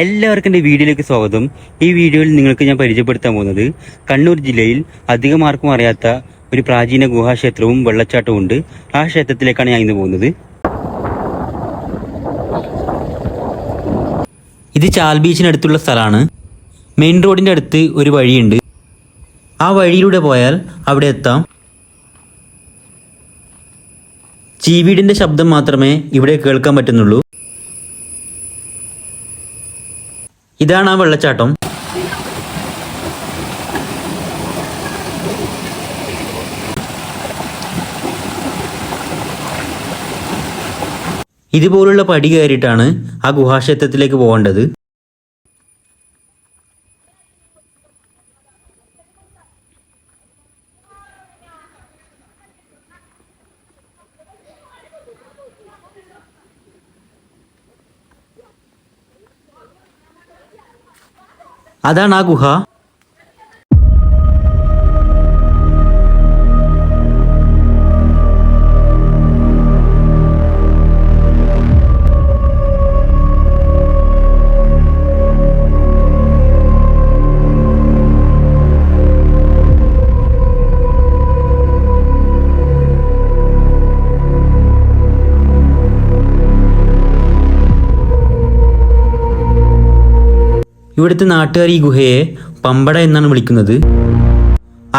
എല്ലാവർക്കും എന്റെ വീഡിയോയിലേക്ക് സ്വാഗതം. ഈ വീഡിയോയിൽ നിങ്ങൾക്ക് ഞാൻ പരിചയപ്പെടുത്താൻ പോകുന്നത് കണ്ണൂർ ജില്ലയിൽ അധികം ആർക്കും അറിയാത്ത ഒരു പ്രാചീന ഗുഹാക്ഷേത്രവും വെള്ളച്ചാട്ടവും ഉണ്ട്. ആ ക്ഷേത്രത്തിലേക്കാണ് ഞാൻ ഇന്ന് പോകുന്നത്. ഇത് ചാൽ ബീച്ചിനടുത്തുള്ള സ്ഥലമാണ്. മെയിൻ റോഡിന്റെ അടുത്ത് ഒരു വഴിയുണ്ട്. ആ വഴിയിലൂടെ പോയാൽ അവിടെ എത്താം. ചീവീടിന്റെ ശബ്ദം മാത്രമേ ഇവിടെ കേൾക്കാൻ പറ്റുന്നുള്ളൂ. ഇതാണ് ആ വെള്ളച്ചാട്ടം. ഇതുപോലുള്ള പടി കയറിയിട്ടാണ് ആ ഗുഹാക്ഷേത്രത്തിലേക്ക് പോകേണ്ടത്. അതാണ് ആ ഇവിടുത്തെ നാട്ടുകാർ ഈ ഗുഹയെ പമ്പട എന്നാണ് വിളിക്കുന്നത്.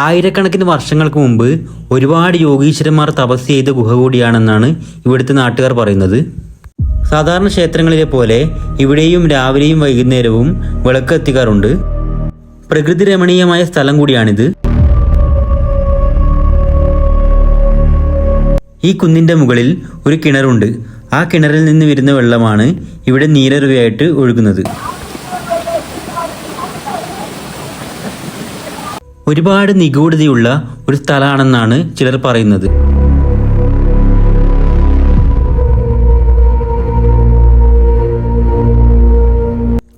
ആയിരക്കണക്കിന് വർഷങ്ങൾക്ക് മുമ്പ് ഒരുപാട് യോഗീശ്വരന്മാർ തപസ് ചെയ്ത ഗുഹ കൂടിയാണെന്നാണ് ഇവിടുത്തെ നാട്ടുകാർ പറയുന്നത്. സാധാരണ ക്ഷേത്രങ്ങളിലെ പോലെ ഇവിടെയും രാവിലെയും വൈകുന്നേരവും വിളക്ക് എത്തിക്കാറുണ്ട് പ്രകൃതി രമണീയമായ സ്ഥലം കൂടിയാണിത്. ഈ കുന്നിന്റെ മുകളിൽ ഒരു കിണറുണ്ട്. ആ കിണറിൽ നിന്ന് വരുന്ന വെള്ളമാണ് ഇവിടെ നീരറിവയായിട്ട് ഒഴുകുന്നത്. ഒരുപാട് നിഗൂഢതയുള്ള ഒരു സ്ഥലമാണെന്നാണ് ചിലർ പറയുന്നത്.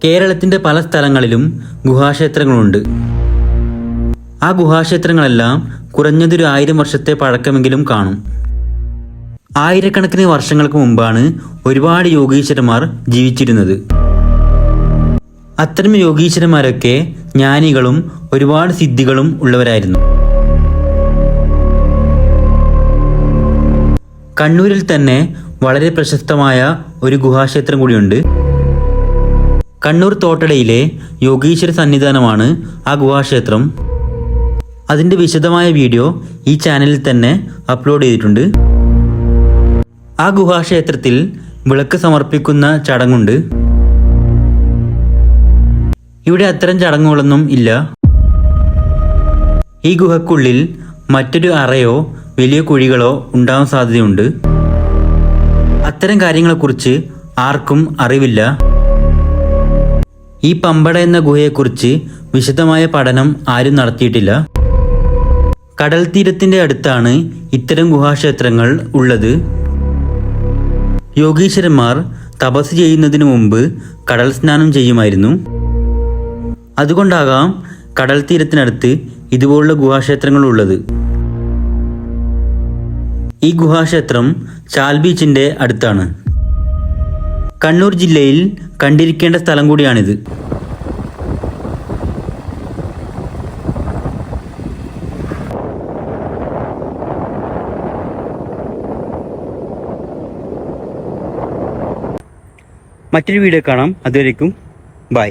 കേരളത്തിന്റെ പല സ്ഥലങ്ങളിലും ഗുഹാക്ഷേത്രങ്ങളുണ്ട്. ആ ഗുഹാക്ഷേത്രങ്ങളെല്ലാം കുറഞ്ഞതൊരു ആയിരം വർഷത്തെ പഴക്കമെങ്കിലും കാണും. ആയിരക്കണക്കിന് വർഷങ്ങൾക്ക് മുമ്പാണ് ഒരുപാട് യോഗീശ്വരന്മാർ ജീവിച്ചിരുന്നത്. അത്തരം യോഗീശ്വരന്മാരൊക്കെ ജ്ഞാനികളും ഒരുപാട് സിദ്ധികളും ഉള്ളവരായിരുന്നു. കണ്ണൂരിൽ തന്നെ വളരെ പ്രശസ്തമായ ഒരു ഗുഹാക്ഷേത്രം കൂടിയുണ്ട്. കണ്ണൂർ തോട്ടടയിലെ യോഗീശ്വര സന്നിധാനമാണ് ആ ഗുഹാക്ഷേത്രം. അതിന്റെ വിശദമായ വീഡിയോ ഈ ചാനലിൽ തന്നെ അപ്ലോഡ് ചെയ്തിട്ടുണ്ട്. ആ ഗുഹാക്ഷേത്രത്തിൽ വിളക്ക് സമർപ്പിക്കുന്ന ചടങ്ങുണ്ട്. ഇവിടെ അത്തരം ചടങ്ങുകളൊന്നും ഇല്ല. ഈ ഗുഹക്കുള്ളിൽ മറ്റൊരു അറയോ വലിയ കുഴികളോ ഉണ്ടാവാൻ സാധ്യതയുണ്ട്. അത്തരം കാര്യങ്ങളെക്കുറിച്ച് ആർക്കും അറിവില്ല. ഈ പമ്പട എന്ന ഗുഹയെക്കുറിച്ച് വിശദമായ പഠനം ആരും നടത്തിയിട്ടില്ല. കടൽ തീരത്തിന്റെ അടുത്താണ് ഇത്തരം ഗുഹാക്ഷേത്രങ്ങൾ ഉള്ളത്. യോഗീശ്വരന്മാർ തപസ് ചെയ്യുന്നതിന് മുമ്പ് കടൽ സ്നാനം ചെയ്യുമായിരുന്നു. അതുകൊണ്ടാകാം കടൽ തീരത്തിനടുത്ത് ഇതുപോലുള്ള ഗുഹാക്ഷേത്രങ്ങൾ ഉള്ളത്. ഈ ഗുഹാക്ഷേത്രം ചാൽ ബീച്ചിന്റെ അടുത്താണ്. കണ്ണൂർ ജില്ലയിൽ കണ്ടിരിക്കേണ്ട സ്ഥലം കൂടിയാണിത്. മറ്റൊരു വീഡിയോ കാണാം. അതുവരേക്കും ബൈ.